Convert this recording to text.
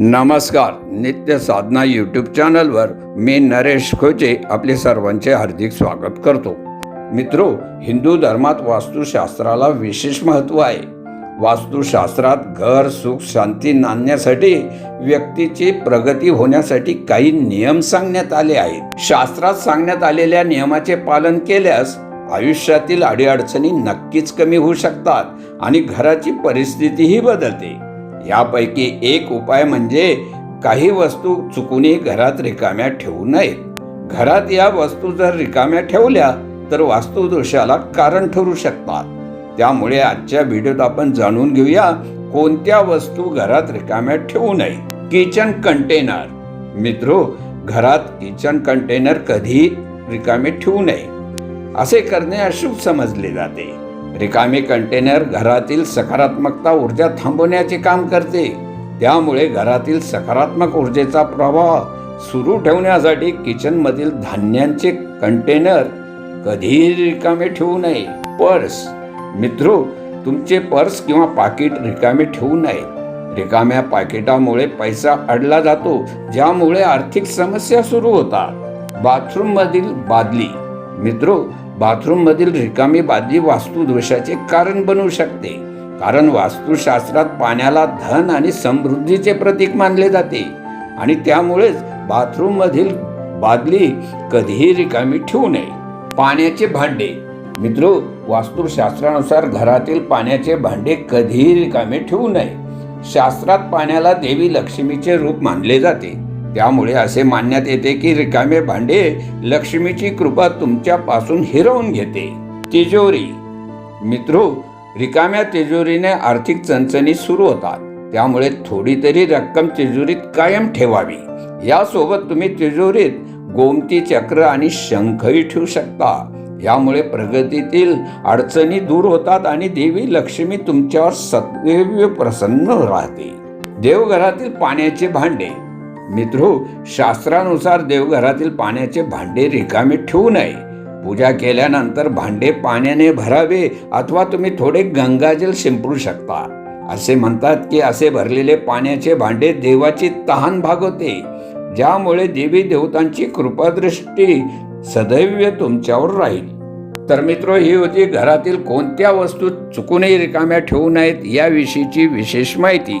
नमस्कार नित्य साधना यूट्यूब चॅनलवर मी नरेश खोचे आपले सर्वांचे हार्दिक स्वागत करतो. मित्रो हिंदू धर्मात वास्तुशास्त्राला विशेष महत्त्व आहे. वास्तुशास्त्रात घर सुख शांती नांदण्यासाठी व्यक्तीची प्रगती होण्यासाठी काही नियम सांगण्यात आले आहेत. शास्त्रात सांगण्यात आलेल्या नियमाचे पालन केल्यास आयुष्यातील अडीअडचणी नक्कीच कमी होऊ शकतात आणि घराची परिस्थितीही बदलते. यापैकी एक उपाय म्हणजे काही वस्तू चुकूनही घरात रिकाम्या ठेवू नयेत. घरात या वस्तू जर रिकाम्या ठेवल्या तर वास्तुदोषाला कारण ठरू शकतात. त्यामुळे आजच्या व्हिडिओत आपण जाणून घेऊया कोणत्या वस्तू घरात रिकाम्या ठेवू नये किचन कंटेनर. मित्रो घरात किचन कंटेनर कधी रिकामे ठेवू नये. असे करणे अशुभ समजले जाते. रिकामी कंटेनर घरातील सकारात्मकता ऊर्जा थांबवण्याचे काम करते. त्यामुळे घरातील सकारात्मक ऊर्जेचा प्रवाह सुरू ठेवण्यासाठी किचनमधील धान्यांचे कंटेनर कधीही रिकामे ठेवू नये. पर्स. मित्रो तुमचे पर्स किंवा पाकिट रिकामे ठेवू नये. रिकाम्या पाकिटामुळे पैसा अडला जातो ज्यामुळे आर्थिक समस्या सुरू होतात. बाथरूममधील बादली. मित्रो बाथरूममधील रिकामी बादली वास्तुदोषाचे कारण बनू शकते कारण वास्तुशास्त्रात पाण्याला धन आणि समृद्धीचे प्रतीक मानले जाते आणि त्यामुळेच बाथरूममधील बादली कधीही रिकामी ठेवू नये. पाण्याचे भांडे. मित्रो वास्तुशास्त्रानुसार घरातील पाण्याचे भांडे कधीही रिकामे ठेवू नये. शास्त्रात पाण्याला देवी लक्ष्मीचे रूप मानले जाते. त्यामुळे असे मानण्यात येते की रिकामे भांडे लक्ष्मीची कृपा तुमच्यापासून हिरवून घेते. तिजोरी. मित्रो रिकाम्या तिजोरीने आर्थिक चणचणी सुरू होतात. त्यामुळे थोडी तरी रक्कम तिजोरीत कायम ठेवावी. यासोबत तुम्ही तिजोरीत गोमती चक्र आणि शंखही ठेवू शकता. यामुळे प्रगतीतील अडचणी दूर होतात आणि देवी लक्ष्मी तुमच्यावर सदैव प्रसन्न राहते. देवघरातील पाण्याचे भांडे. मित्रो शास्त्रानुसार देवघरातील पाण्याचे भांडे रिकामे ठेवू नये. पूजा केल्यानंतर भांडे पाण्याने भरावे अथवा तुम्ही थोडे गंगाजल शिंपडू शकता. असे म्हणतात की असे भरलेले पाण्याचे भांडे देवाची तहान भागवते. ज्यामुळे देवी देवतांची कृपादृष्टी सदैव तुमच्यावर राहील. तर मित्र ही होती घरातील कोणत्या वस्तू चुकूनही रिकाम्या ठेवू नयेत याविषयीची विशेष माहिती.